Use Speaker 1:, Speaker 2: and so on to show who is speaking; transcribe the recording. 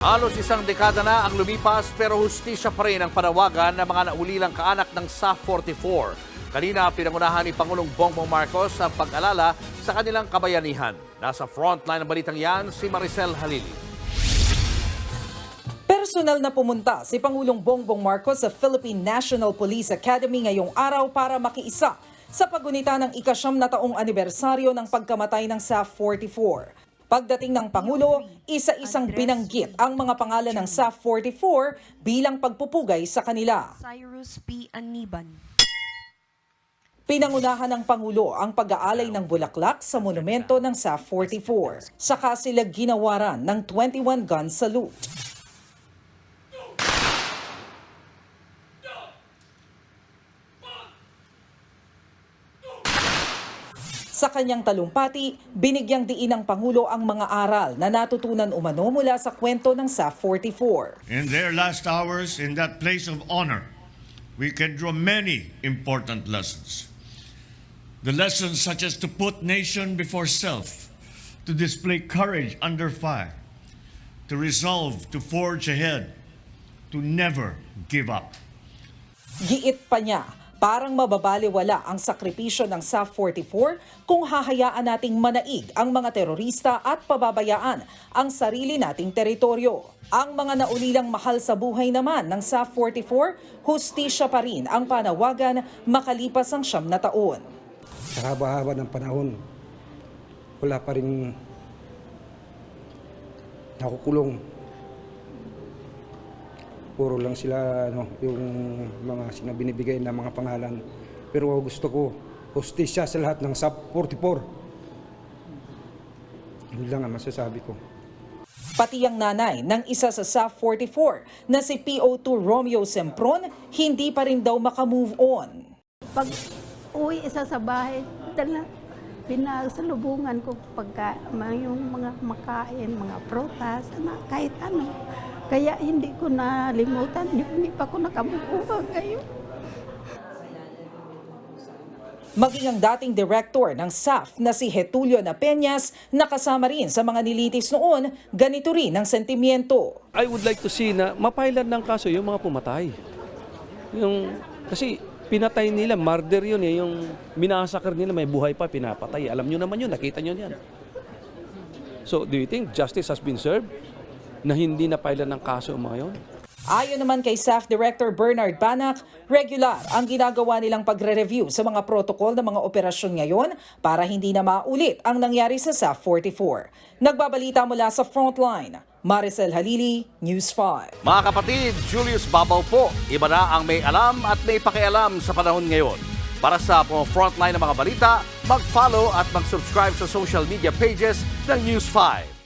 Speaker 1: Halos isang dekada na ang lumipas pero hustisya pa rin ang panawagan ng mga naulilang kaanak ng SA-44. Kanina pinangunahan ni Pangulong Bongbong Marcos ang pag-alala sa kanilang kabayanihan. Nasa frontline ng balitang yan si Maricel Halili.
Speaker 2: Personal na pumunta si Pangulong Bongbong Marcos sa Philippine National Police Academy ngayong araw para makiisa sa pagunita ng ikasyam na taong anibersaryo ng pagkamatay ng SAF-44. Pagdating ng Pangulo, isa-isang binanggit ang mga pangalan ng SAF-44 bilang pagpupugay sa kanila.
Speaker 3: Cyrus P. Aniban.
Speaker 2: Pinangunahan ng Pangulo ang pag-aalay ng bulaklak sa monumento ng SAF-44. Saka sila ginawaran ng 21 gun salute. Sa kanyang talumpati, binigyang diin ng Pangulo ang mga aral na natutunan umano mula sa kwento ng SAF-44.
Speaker 4: In their last hours in that place of honor, we can draw many important lessons. The lessons such as to put nation before self, to display courage under fire, to resolve to forge ahead, to never give up.
Speaker 2: Giit pa niya, parang mababaliwala ang sakripisyo ng SAF-44 kung hahayaan nating manaig ang mga terorista at pababayaan ang sarili nating teritoryo. Ang mga naulilang mahal sa buhay naman ng SAF-44, hustisya pa rin ang panawagan makalipas ang siyam na taon.
Speaker 5: Sa haba-haba ng panahon, wala pa rin nakukulong. Puro lang sila ano, yung mga sinabinibigay na mga pangalan. Pero gusto ko, hostisya sa lahat ng SAP 44. Yun lang ang masasabi ko.
Speaker 2: Pati ang nanay ng isa sa SAF-44 na si PO2 Romeo Sempron, hindi pa rin daw makamove on.
Speaker 6: Pag uwi isa sa bahay, dala, pinasalubungan ko pagka yung mga makain, mga prutas, na, kahit ano. Kaya hindi ko nalimutan, hindi pa ko nakabubuha ngayon.
Speaker 2: Maging ang dating director ng SAF na si Getulio na Peñas nakasama rin sa mga nilitis noon, ganito rin ang sentimiento.
Speaker 7: I would like to see na mapailan ng kaso yung mga pumatay. Yung, kasi pinatay nila, murder yun eh. Yung minasakar nila, may buhay pa, pinapatay. Alam nyo naman yun, nakita nyo yan. So, do you think justice has been served na hindi napailan ng kaso mga yun?
Speaker 2: Ayon naman kay SAF Director Bernard Banak, regular ang ginagawa nilang pagre-review sa mga protocol ng mga operasyon ngayon para hindi na maulit ang nangyari sa SAF 44. Nagbabalita mula sa Frontline, Maricel Halili, News 5.
Speaker 1: Mga kapatid, Julius Babaw po. Iba na ang may alam at may pakialam sa panahon ngayon. Para sa mga frontline ng mga balita, mag-follow at mag-subscribe sa social media pages ng News 5.